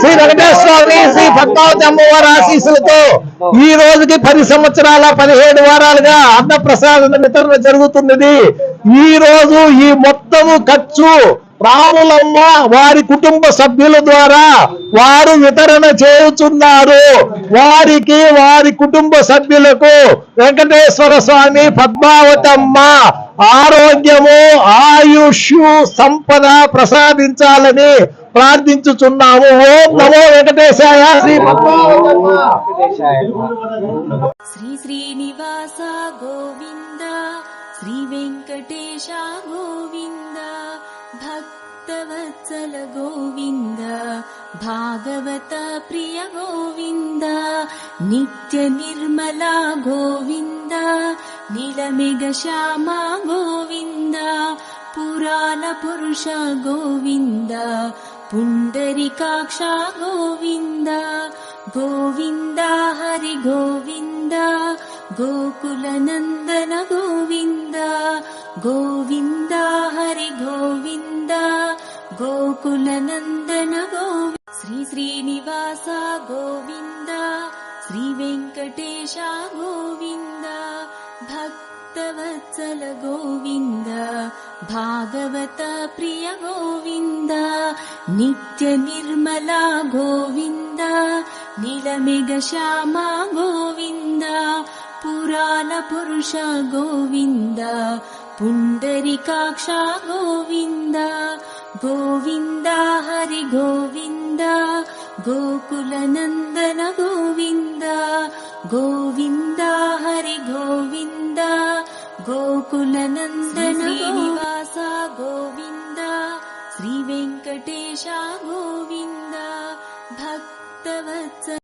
శ్రీ వెంకటేశ్వరని శ్రీ పద్మావతి అమ్మవారి ఆశీస్సులతో ఈ రోజుకి పది సంవత్సరాల పదిహేడు వారాలుగా అన్న ప్రసాదం వితరణ జరుగుతున్నది. ఈ రోజు ఈ మొత్తము ఖర్చు రాములమ్మ వారి కుటుంబ సభ్యుల ద్వారా వారు వితరణ చేయుచున్నారు. వారికి వారి కుటుంబ సభ్యులకు వెంకటేశ్వర స్వామి పద్మావతమ్మ ఆరోగ్యము ఆయుష్ సంపద ప్రసాదించాలని ప్రార్థించుచున్నాము. ఓం నమో వెంకటేశాయ. శ్రీ పద్మావతమ్మ. శ్రీ శ్రీనివాస గోవింద శ్రీ వెంకటేశ గోవింద. भक्तवत्सल गोविन्द भागवत प्रिय गोविन्द नित्य निर्मला गोविन्द नीलमेघ श्यामा गोविन्द पुराण पुरुष गोविन्द पुण्डरिकाक्षा गोविन्द गोविन्द हरिगोविन्द गोकुलनन्दन गोविन्द गोविन्द गोकुलनन्दन गोवि श्री श्रीनिवासा गोविन्द श्रीवेङ्कटेशा गोविन्द भक्तवत्सल गोविन्द भागवत प्रिय गोविन्द नित्यनिर्मला गोविन्दीलमेघ श्यामा गोविन्द पुराणपुरुष गोविन्द पुण्डरिकाक्षा गोविन्द गोविन्द हरि गोविन्द गोकुलनन्दन गोविन्द गोविन्द हरि गोविन्द गोकुलनन्दन गोवासा गोविन्द श्रीवेङ्कटेशा गोविन्द भक्तवत्स